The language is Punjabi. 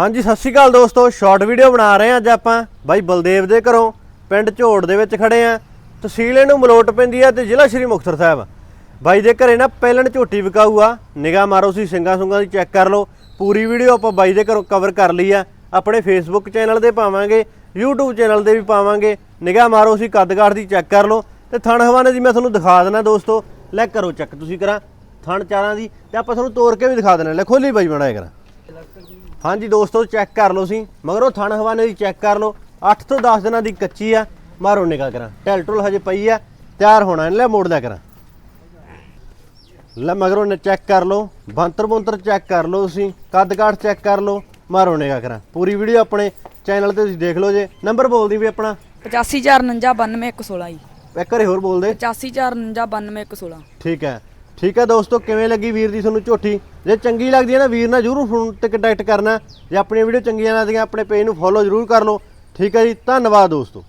ਹਾਂਜੀ, ਸਤਿ ਸ਼੍ਰੀ ਅਕਾਲ ਦੋਸਤੋ। ਸ਼ਾਰਟ ਵੀਡੀਓ ਬਣਾ ਰਹੇ ਹਾਂ ਅੱਜ ਆਪਾਂ। ਬਾਈ ਬਲਦੇਵ ਦੇ ਘਰੋਂ ਪਿੰਡ ਝੋੜ ਦੇ ਵਿੱਚ ਖੜੇ ਆ ਤਹਿਸੀਲ ਇਹਨੂੰ ਮਲੋਟ ਪੈਂਦੀ ਆ ਤੇ ਜ਼ਿਲ੍ਹਾ ਸ਼੍ਰੀ ਮੁਕਤਸਰ ਸਾਹਿਬ। ਬਾਈ ਦੇ ਘਰੇ ਨਾ ਪਹਿਲਣ ਝੋਟੀ ਵਿਕਾਊ ਆ। ਨਿਗਾਹ ਮਾਰੋ ਸੀ ਸਿੰਗਾ ਸੁੰਗਾਂ ਦੀ ਚੈੱਕ ਕਰ ਲਓ। ਪੂਰੀ ਵੀਡੀਓ ਆਪਾਂ ਬਾਈ ਦੇ ਘਰੋਂ ਕਵਰ ਕਰ ਲਈ ਆ। ਆਪਣੇ ਫੇਸਬੁੱਕ ਚੈਨਲ ਤੇ ਪਾਵਾਂਗੇ, YouTube ਚੈਨਲ ਤੇ ਵੀ ਪਾਵਾਂਗੇ। ਨਿਗਾਹ ਮਾਰੋ ਸੀ ਕੱਦਕਾਠ ਦੀ ਚੈੱਕ ਕਰ ਲਓ। ਤੇ ਥਣ ਹਵਾਨੇ ਦੀ ਮੈਂ ਤੁਹਾਨੂੰ ਦਿਖਾ ਦੇਣਾ ਦੋਸਤੋ। ਲੈ ਕਰੋ ਚੈੱਕ ਤੁਸੀਂ ਕਰਾਂ। ਥਣ ਚਾਰਾਂ ਦੀ, ਤੇ ਆਪਾਂ ਤੁਹਾਨੂੰ ਤੋੜ ਕੇ ਵੀ ਦਿਖਾ ਦੇਣਾ। ਲੈ, ਖੋਲੀ ਬਾਈ, ਬਣਾਇਆ ਕਰਾਂ। ਹਾਂਜੀ ਦੋਸਤੋ ਚੈੱਕ ਕਰ ਲਓ ਸੀ ਮਗਰ ਉਹ ਥਣ ਹਵਾਨੇ ਦੀ ਚੈੱਕ ਕਰ ਲਓ। 8 ਤੋਂ 10 ਦਿਨਾਂ ਦੀ ਕੱਚੀ ਆ। ਮਾਰੋ ਨਿਕਾ ਕਰਾਂ। ਟੈਲ ਟੁਲ ਹਜੇ ਪਈ ਆ। ਤਿਆਰ ਹੋਣਾ ਇਹਨੇ ਲੈ ਮੋੜ ਲਿਆ ਕਰਾਂ। ਲੈ ਮਗਰੋਂ ਨੇ ਚੈੱਕ ਕਰ ਲਓ। ਬੰਤਰ ਬੰਤਰ ਚੈੱਕ ਕਰ ਲਓ ਤੁਸੀਂ। ਕੱਦ ਕਾਠ ਚੈੱਕ ਕਰ ਲਓ। ਮਾਰੋ ਨਿਕਾ ਕਰਾਂ। ਪੂਰੀ ਵੀਡੀਓ ਆਪਣੇ ਚੈਨਲ ਤੇ ਤੁਸੀਂ ਦੇਖ ਲਓ ਜੇ। ਨੰਬਰ ਬੋਲਦੀ ਵੀ ਆਪਣਾ। 854499116 ਜੀ। ਇੱਕ ਵਾਰੀ ਹੋਰ ਬੋਲ ਦੇ। 854499116 ਠੀਕ ਹੈ। ਠੀਕ ਹੈ ਦੋਸਤੋ, ਕਿਵੇਂ ਲੱਗੀ ਵੀਰ ਦੀ ਤੁਹਾਨੂੰ ਝੋਟੀ? ਜੇ ਚੰਗੀ ਲੱਗਦੀ ਹੈ ਨਾ ਵੀਰ ਨਾਲ ਜਰੂਰ ਫੋਨ ਤੇ ਕੰਟੈਕਟ ਕਰਨਾ। ਜੇ ਆਪਣੀ ਵੀਡੀਓ ਚੰਗੀਆਂ ਲੱਗਦੀਆਂ, ਆਪਣੇ ਪੇਜ ਨੂੰ ਫੋਲੋ ਜਰੂਰ ਕਰ ਲਓ। ਠੀਕ ਹੈ ਜੀ, ਧੰਨਵਾਦ ਦੋਸਤੋ।